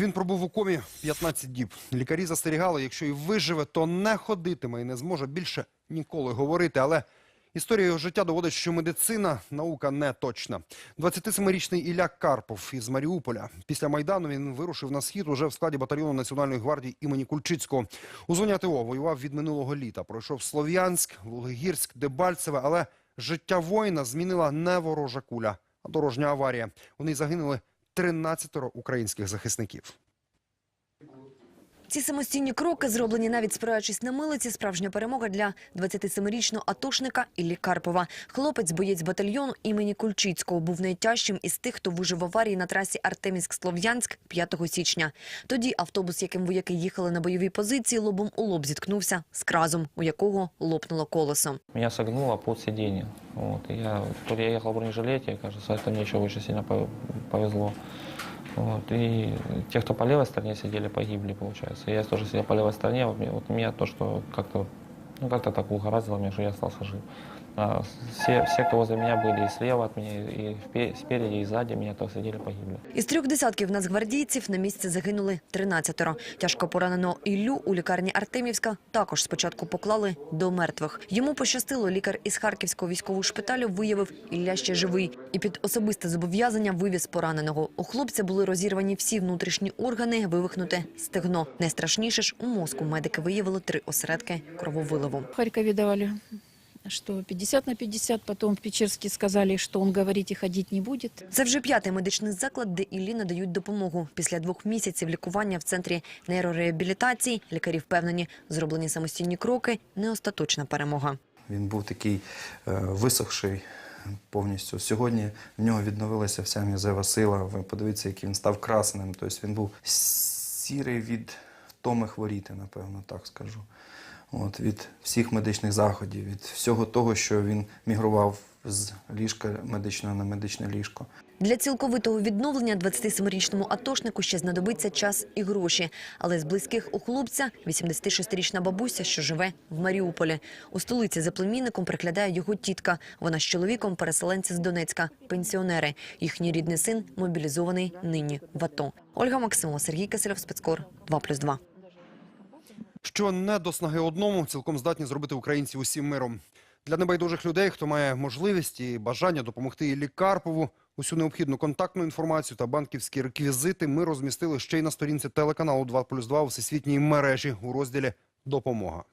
Він пробув у комі 15 діб. Лікарі застерігали, якщо і виживе, то не ходитиме і не зможе більше ніколи говорити. Але історія його життя доводить, що медицина наука не точна. 27-річний Ілля Карпов із Маріуполя. Після майдану він вирушив на схід уже в складі батальйону Національної гвардії імені Кульчицького. У зоні АТО воював від минулого літа. Пройшов Слов'янськ, Лугогірськ, Дебальцеве, але життя воїна змінила не ворожа куля, а дорожня аварія. Ній загинули 13 українських захисників. Ці самостійні кроки, зроблені навіть спираючись на милиці, справжня перемога для 27-річного атошника Іллі Карпова. Хлопець, боєць батальйону імені Кульчицького, був найтяжчим із тих, хто вижив в аварії на трасі Артемівськ-Слов'янськ 5 січня. Тоді автобус, яким вояки їхали на бойовій позиції, лобом у лоб зіткнувся з кразом, у якого лопнуло колесо. Меня согнуло под сиденье. Вот, и я, ли я ехал в бронежилете, кажется, это мне еще очень сильно повезло. Вот, и те, кто по левой стороне сидели, погибли, получается. Я тоже сидел по левой стороне, вот, вот меня то, что как-то ну, как-то так угораздило меня, что я остался жив. А все, все, кто возле меня были, и слева от меня, и спереди, и сзади меня, то сидели, погибли. Із трьох десятків нацгвардійців на місці загинули 13-ро. Тяжко поранено Іллю у лікарні Артемівська також спочатку поклали до мертвих. Йому пощастило, лікар із Харківського військового шпиталю виявив Ілля ще живий і під особисте зобов'язання вивіз пораненого. У хлопця були розірвані всі внутрішні органи, вивихнуте стегно. Найстрашніше ж у мозку медики виявили три осередки крововиливу. В Харькове давали, что 50 на 50, потом в Печерске сказали, что он говорить и ходить не будет. Це вже п'ятий медичний заклад, де Іллі надають допомогу. Після двох місяців лікування в центрі нейрореабілітації лікарі впевнені, зроблені самостійні кроки – не остаточна перемога. Він був такий е, висохший повністю. Сьогодні в нього відновилася вся м'язева сила. Ви подивіться, який він став красним. Тобто він був сірий від втоми хворіти, напевно, так скажу. От, від всіх медичних заходів, від всього того, що він мігрував з ліжка медичного на медичне ліжко. Для цілковитого відновлення 27-річному атошнику ще знадобиться час і гроші. Але з близьких у хлопця 86-річна бабуся, що живе в Маріуполі. У столиці за племінником приглядає його тітка. Вона з чоловіком переселенці з Донецька, пенсіонери. Їхній рідний син мобілізований нині в АТО. Ольга Максимова, Сергій Киселев, Спецкор, 2+,2. Що не до снаги одному, цілком здатні зробити українці усім миром. Для небайдужих людей, хто має можливість і бажання допомогти Іллі Карпову, усю необхідну контактну інформацію та банківські реквізити ми розмістили ще й на сторінці телеканалу 2+,2 у всесвітній мережі у розділі «Допомога».